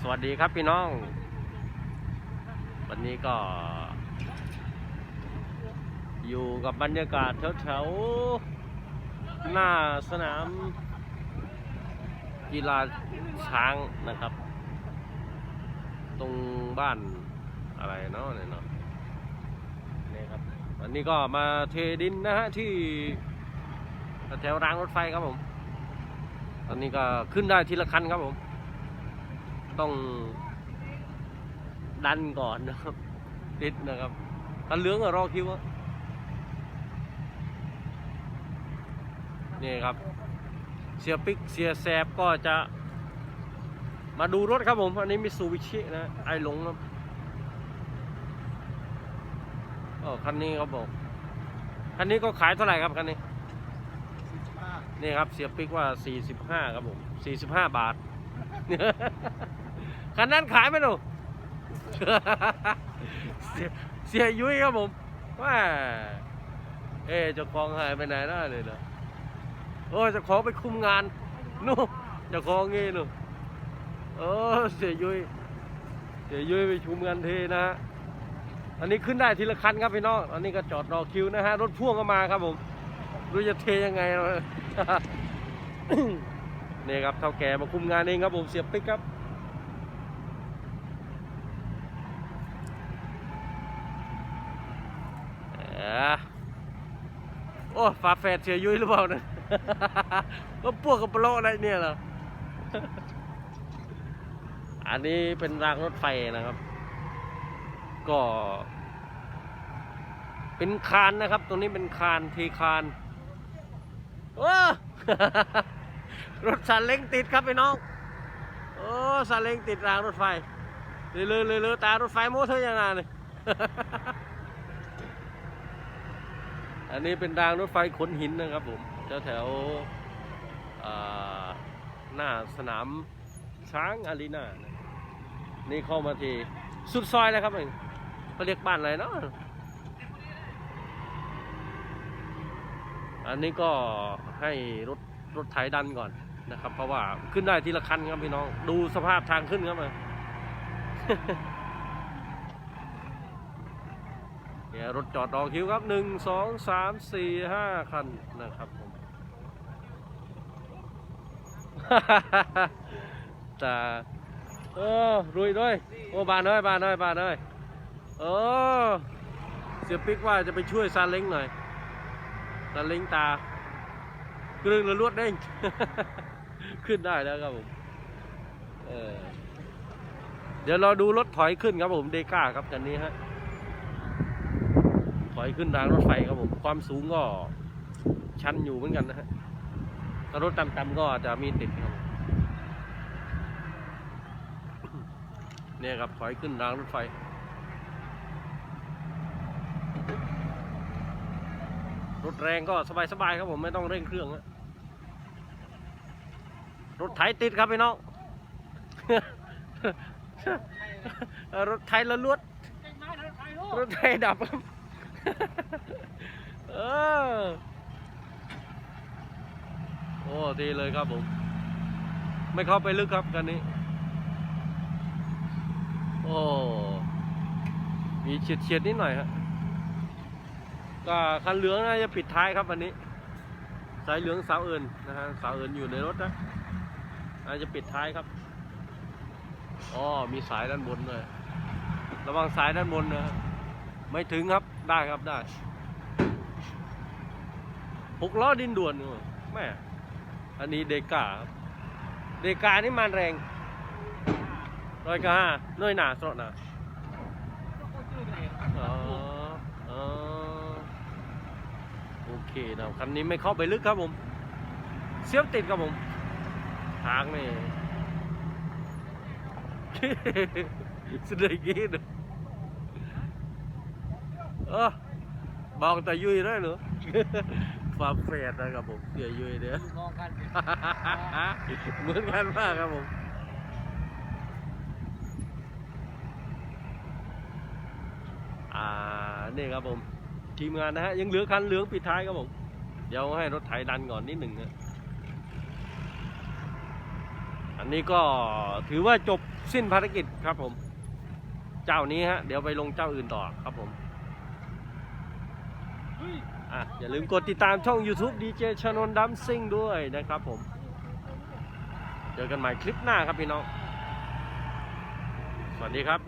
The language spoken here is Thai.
สวัสดีครับพี่น้อง วันนี้ก็ อยู่กับบรรยากาศแถวๆหน้าสนาม กีฬาช้างนะครับ ตรงบ้านอะไรเนาะเนี่ยเนาะนี่ครับวันนี้ก็มาเทดินนะฮะที่แถวรางรถไฟครับผม ตอนนี้ก็ขึ้นได้ทีละคันครับผม ต้องดันก่อนนะครับ ติดนะครับคันเหลืองก็รอคิวอะนี่ครับ เสียปิกเสียแสบก็จะ มาดูรถครับผม อันนี้มิสูบิชินะ ไอหลงครับอ๋อคันนี้เขาบอก คันนี้ก็ขายเท่าไหร่ครับคันนี้นี่ครับเสียปิกว่า 45 ครับผม 45 บาท คันนั้นขายไหมหนูเสียเสียยุ้ยครับผมว่าเอ๊ะเจ้าของหายไปไหนได้เลยเนาะโอ้จ้าของไปคุมงานนู่จ้าของงี้นู่นโอ้เสียยุ้ยเสียยุ้ยไปชุมงานเทนะฮะอันนี้ขึ้นได้ทีละคันครับพี่น้องอันนี้ก็จอดรอคิวนะฮะรถพ่วงก็มาครับผมรู้จะเทยังไงเนี่ยครับเท่าแก่มาคุมงานเองครับผมเสียปิ๊กครับ โอ้ฝาแฝดเสียยุ้ยหรือเปล่านี่ยก็พวกกับโปรอะไรเนี่ยเหรออันนี้เป็นรางรถไฟนะครับ ก็ เป็นคานนะครับ ตรงนี้เป็นคานเทคานโอ้รถซาเล้งติดครับพี่น้องโอ้ซาเล้งติดรางรถไฟเลยเลยเลยตารถไฟโม้เธออยังไงเลย อันนี้เป็นรางรถไฟขนหินนะครับผมแถวแถวๆหน้าสนามช้างอารีนานะนี่เข้ามาทีสุดซอยแล้วครับเองเขาเรียกบ้านอะไรเนาะอันนี้ก็ให้รถรถไถดันก่อนนะครับ เพราะว่าขึ้นได้ทีละคันครับพี่น้อง ดูสภาพทางขึ้นครับมา เนี่ยรถจอดรอคิวครับหนึ่งสองสามสี่ห้าคันนะครับผมต่เออรุยด้วยโอ้บานเอ้ยบานเอ้ยบานเอ้ยเออเสียปิ๊กว่าจะไปช่วยซาเล้งหน่อยซาเล้งตากรึงระลวดเด้งขึ้นได้แล้วครับผมเออเดี๋ยวเราดูรถถอยขึ้นครับผมเดก้าครับคันนี้ฮะ อยขึ้นรางรถไฟครับผมความสูงก็ชันอยู่เหมือนกันนะฮะถ้ารถต่ำๆก็จะมีติดครับเนี่ยครับถอยขึ้นรางรถไฟรถแรงก็สบายๆครับผมไม่ต้องเร่งเครื่องฮะรถไถติดครับพี่น้องรถไถละลวดรถไถดับครับ เออโอ้ดีเลยครับผม ไม่เข้าไปลึกครับกันนี้ โอ้มีเฉียดเฉียดๆนิดหน่อยครับก็คันเหลืองน่าจะปิดท้ายครับวันนี้ สายเหลืองสาวเอิญนะฮะสาวเอิญอยู่ในรถนะน่าจะปิดท้ายครับอ๋อมีสายด้านบนเลยระวังสายด้านบนนะฮะ ไม่ถึงครับได้ครับได้หกล้อดินด่วนนี่แม่อันนี้เดกาครับเดกานี่มันแรงร้อยกห้าน้อยหนาสดนาอ๋ออ๋อโอเคนะคันนี้ไม่เข้าไปลึกครับผม เสียบติดครับผม ทางนี่ สุดเลยกี้นอะ เออบอกแต่ยุยได้เหรอความเฟรดนะครับผมเสียยุยเนี่ยมองกันเหมือนกันมากครับผมอ่านี่ครับผม ทีมงานนะฮะยังเหลือคันเหลืองปิดท้ายครับผมเดี๋ยวให้รถไถดันก่อนนิดหนึ่งนะอันนี้ก็ถือว่าจบสิ้นภารกิจครับผม เจ้านี้ฮะ เดี๋ยวไปลงเจ้าอื่นต่อครับผม อะอย่าลืมกดติดตามช่อง YouTube DJ ชนนดัมซิงด้วยนะครับผม เจอกันใหม่คลิปหน้าครับพี่น้อง สวัสดีครับ